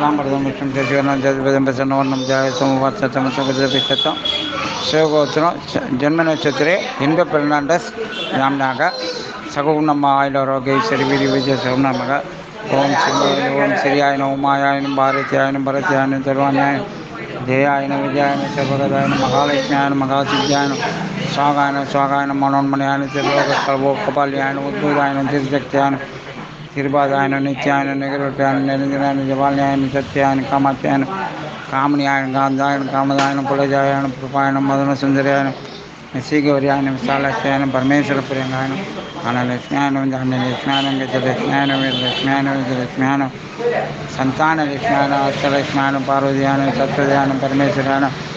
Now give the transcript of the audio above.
శశివర్ణం చతుర్భుజం ప్రసన్నవర్ణం జాయ సోమవార్షం సుభద్రపిష్టం శివగోత్రం జన్మ నక్షత్రే ఇంద్ర పెర్నాండస్ జామ్నాక సగుణమ్మ ఆయురోగ్య శరి వీరి విజయ సగుణమ్మగా ఓం శ్రీ ఓం శ్రీ ఆయన ఉమాయాయన భారతి ఆయన భరతి ఆయన సర్వాన్యాయ జయాయన విజయాయన సర్వగదాయన మహాలక్ష్మ్యాయన మహాసిద్ధ్యాయన స్వాగాయన స్వాగాయన మనోన్మణయాయన తిరులోక కల్వోకపాల్యాయన ఉద్భూతాయన తిరుశక్త్యాయన తిరుబాదాయన నిత్యాయన నిగరటాయన నిరంజనాయన జవాల్యాయన సత్యాయన కామాత్యాయన కామన్యాయన గాంధాయన కామదాయన పులజాయన కృపాయన మదన సుందర్యాయన శ్రీగౌర్యాయన విశాలక్ష్యాయన పరమేశ్వర ప్రియంగాయన